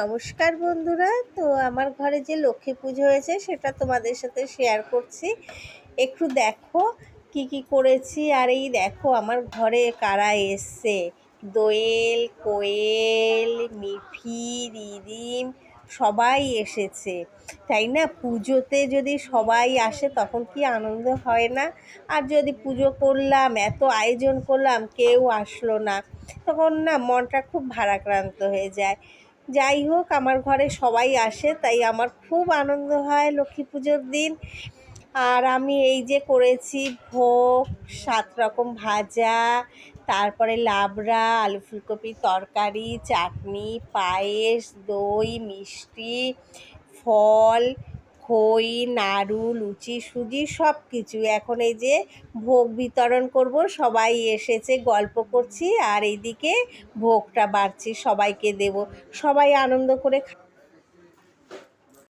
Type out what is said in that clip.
নমস্কার বন্ধুরা। তো আমার ঘরে যে লক্ষ্মী পুজো হয়েছে, সেটা তোমাদের সাথে শেয়ার করছি। একটু দেখো কি কি করেছি। আর এই দেখো, আমার ঘরে কারা এসছে? দোয়েল, কোয়েল মিফি রিদিম সবাই এসেছে। তাই না? পুজোতে যদি সবাই আসে, তখন কি আনন্দ হয় না? আর যদি পুজো করলাম, এত আয়োজন করলাম, কেউ আসলো না। তখন না, মনটা খুব ভারাক্রান্ত হয়ে যায়। যাই হোক, আমার ঘরে সবাই আসে, তাই আমার খুব আনন্দ হয় লক্ষ্মী পুজোর দিন। আর আমি এই যে করেছি ভোগ, সাত রকম ভাজা, তারপরে লাবড়া, আলু ফুলকপির তরকারি, চাটনি, পায়েস, দই, মিষ্টি, ফল খই, নাড়ু, লুচি, সুজি সব কিছু এখন এই যে ভোগ বিতরণ করব, সবাই এসেছে, গল্প করছি আর এইদিকে ভোগটা বাড়ছি, সবাইকে দেব। সবাই আনন্দ করে